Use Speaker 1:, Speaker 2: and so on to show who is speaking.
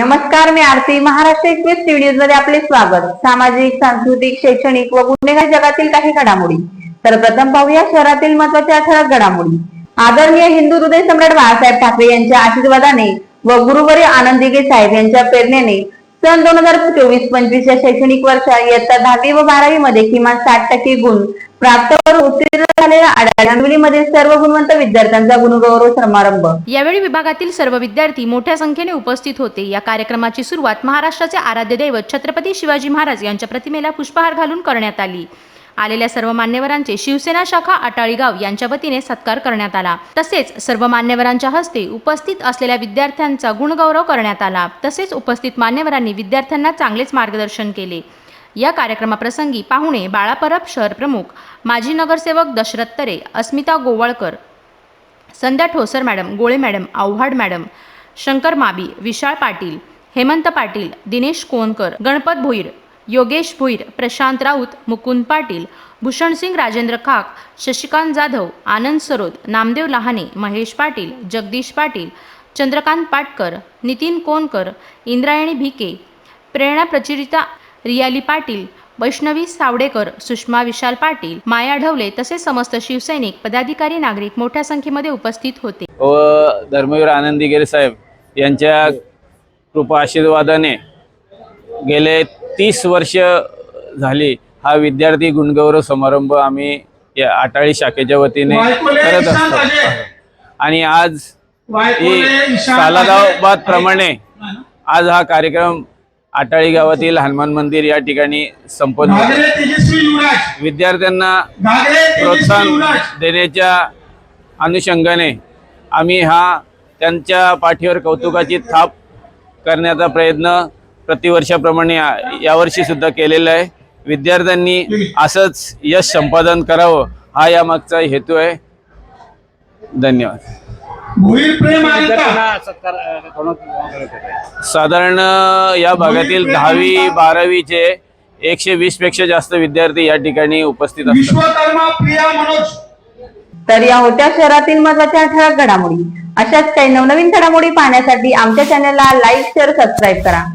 Speaker 1: नमस्कार मी आरती महाराष्ट्र एक्सप्रेस न्यूजमध्ये आपले स्वागत. सामाजिक सांस्कृतिक शैक्षणिक व गुन्हेगार जगातील काही घडामोडी. तर प्रथम पाहूया शहरातील महत्त्वाच्या ठळक घडामोडी. आदरणीय हिंदू हृदय सम्राट बाळासाहेब ठाकरे यांच्या आशीर्वादाने व गुरुवरी आनंदीगे साहेब यांच्या प्रेरणेने सन दोन हजार चोवीस पंचवीस या शैक्षणिक वर्षात इयत्ता दहावी व बारावी मध्ये किमान साठ टक्के गुण प्राप्त उत्तीर्ण झालेल्या सर्व गुणवंत विद्यार्थ्यांचा गुणगौरव समारंभ.
Speaker 2: यावेळी विभागातील सर्व विद्यार्थी मोठ्या संख्येने उपस्थित होते. या कार्यक्रमाची सुरुवात महाराष्ट्राचे आराध्य दैवत छत्रपती शिवाजी महाराज यांच्या प्रतिमेला पुष्पहार घालून करण्यात आली. आलेल्या सर्व मान्यवरांचे शिवसेना शाखा आटाळीगाव यांच्या वतीने सत्कार करण्यात आला. तसेच सर्व मान्यवरांच्या हस्ते उपस्थित असलेल्या विद्यार्थ्यांचा गुणगौरव करण्यात आला. तसेच उपस्थित मान्यवरांनी विद्यार्थ्यांना चांगलेच मार्गदर्शन केले. या कार्यक्रमाप्रसंगी पाहुणे बाळापरब शहर प्रमुख माजी नगरसेवक Dashrath Tare Asmita Gowalkar Sandhya Thosar madam Gole madam Awhad madam Shankar Mabi Vishal Patil Hemant Patil Dinesh Konkar Ganpat Bhoir Yogesh Bhuir Prashant Raut Mukund Patil Bhushansingh Rajendra Khak Shashikant Jadhav Anand Sarod Namdev Lahane Mahesh Patil Jagdish Patil Chandrakant Patkar Nitin Konkar Indrayani Bhike Prerana Prachirita Riyali Patil Vaishnavi Savdekar Sushma Vishal Patil Maya Dhavale तसेच समस्त शिवसैनिक पदाधिकारी नागरिक मोठ्या संख्येमध्ये उपस्थित होते.
Speaker 3: व धर्मवीर आनंदीगिरी साहेब यांच्या कृपा आशीर्वादाने गेले तीस वर्ष झाली हा विद्यार्थी गुणगौरव समारंभ आम्ही या आटाळी शाखेच्या वतीने करत असतो. आणि आज ही सालादाबाद प्रमाणे आज हा कार्यक्रम आटाळी गावातील हनुमान मंदिर या ठिकाणी संपन्न होतो. विद्यार्थ्यांना प्रोत्साहन देण्याच्या अनुषंगाने आम्ही हा त्यांच्या पाठीवर कौतुकाची थाप करण्याचा प्रयत्न प्रतिवर्षाप्रमाणे या- यावर्षी सुद्धा केलेला आहे. विद्यार्थ्यांनी असंच यश संपादन करावं हा यामागचा हेतू आहे. धन्यवाद. साधारण या भागातील दहावी बारावीचे एकशे वीसपेक्षा जास्त विद्यार्थी या ठिकाणी उपस्थित असतात.
Speaker 4: विश्वकर्मा प्रिया मनोज.
Speaker 1: तर या होत्या शहरातील महत्त्वाच्या ठळक घडामोडी. अशाच काही नवनवीन घडामोडी पाहण्यासाठी आमच्या चॅनलला लाईक शेअर सबस्क्राईब करा.